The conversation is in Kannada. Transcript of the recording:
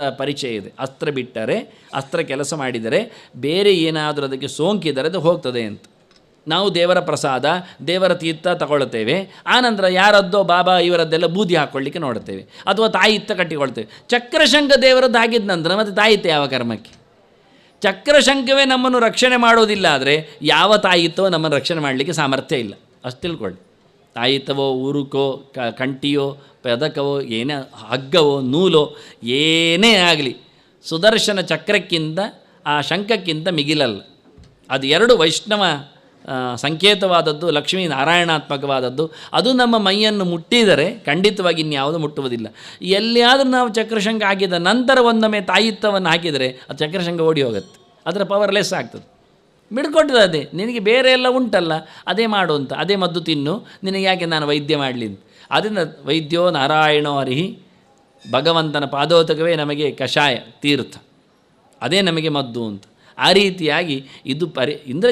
ಪರಿಚಯ ಇದೆ. ಅಸ್ತ್ರ ಬಿಟ್ಟರೆ, ಅಸ್ತ್ರ ಕೆಲಸ ಮಾಡಿದರೆ, ಬೇರೆ ಏನಾದರೂ ಅದಕ್ಕೆ ಸೋಂಕಿದರೆ ಅದು ಹೋಗ್ತದೆ ಅಂತ. ನಾವು ದೇವರ ಪ್ರಸಾದ, ದೇವರ ತೀರ್ಥ ತಗೊಳ್ತೇವೆ ಆನಂತರ ಯಾರದ್ದೋ ಬಾಬಾ ಇವರದ್ದೆಲ್ಲ ಬೂದಿ ಹಾಕ್ಕೊಳ್ಳಿಕ್ಕೆ ನೋಡ್ತೇವೆ ಅಥವಾ ತಾಯಿತ್ತ ಕಟ್ಟಿಕೊಳ್ತೇವೆ ಚಕ್ರಶಂಕ ದೇವರದ್ದು ನಂತರ ಮತ್ತು ತಾಯಿತ್ತ ಯಾವ ಕರ್ಮಕ್ಕೆ? ಚಕ್ರಶಂಕವೇ ನಮ್ಮನ್ನು ರಕ್ಷಣೆ ಮಾಡೋದಿಲ್ಲ ಆದರೆ ಯಾವ ತಾಯಿತ್ತೋ ನಮ್ಮನ್ನು ರಕ್ಷಣೆ ಮಾಡಲಿಕ್ಕೆ ಸಾಮರ್ಥ್ಯ ಇಲ್ಲ. ಅಷ್ಟು ತಿಳ್ಕೊಳ್ಳಿ. ತಾಯಿತ್ತವೋ ಊರುಕೋ ಕಂಟಿಯೋ, ಪದಕವೋ, ಏನೇ ಹಗ್ಗವೋ, ನೂಲೋ, ಏನೇ ಆಗಲಿ, ಸುದರ್ಶನ ಚಕ್ರಕ್ಕಿಂತ, ಆ ಶಂಖಕ್ಕಿಂತ ಮಿಗಿಲಲ್ಲ. ಅದು ಎರಡು ವೈಷ್ಣವ ಸಂಕೇತವಾದದ್ದು, ಲಕ್ಷ್ಮೀ ನಾರಾಯಣಾತ್ಮಕವಾದದ್ದು. ಅದು ನಮ್ಮ ಮೈಯನ್ನು ಮುಟ್ಟಿದರೆ ಖಂಡಿತವಾಗಿ ಇನ್ಯಾವುದು ಮುಟ್ಟುವುದಿಲ್ಲ. ಎಲ್ಲಿಯಾದರೂ ನಾವು ಚಕ್ರಶಂಕ ಹಾಕಿದ ನಂತರ ಒಂದೊಮ್ಮೆ ತಾಯಿತ್ವವನ್ನು ಹಾಕಿದರೆ, ಅದು ಚಕ್ರಶಂಕ ಓಡಿ ಹೋಗುತ್ತೆ. ಅದರ ಪವರ್ಲೆಸ್ ಆಗ್ತದೆ. ಬಿಡ್ಕೊಟ್ಟದ್ದು ಅದೇ. ನಿನಗೆ ಬೇರೆ ಎಲ್ಲ ಉಂಟಲ್ಲ, ಅದೇ ಮಾಡು ಅಂತ. ಅದೇ ಮದ್ದು ತಿನ್ನು. ನಿನಗೆ ಯಾಕೆ ನಾನು ವೈದ್ಯ ಮಾಡಲಿ ಅಂತ. ಅದರಿಂದ ವೈದ್ಯೋ ನಾರಾಯಣೋ ಹರಿಹಿ, ಭಗವಂತನ ಪಾದೋತಕವೇ ನಮಗೆ ಕಷಾಯ, ತೀರ್ಥ. ಅದೇ ನಮಗೆ ಮದ್ದು ಅಂತ. ಆ ರೀತಿಯಾಗಿ ಇದು ಪರಿ ಇಂದ್ರ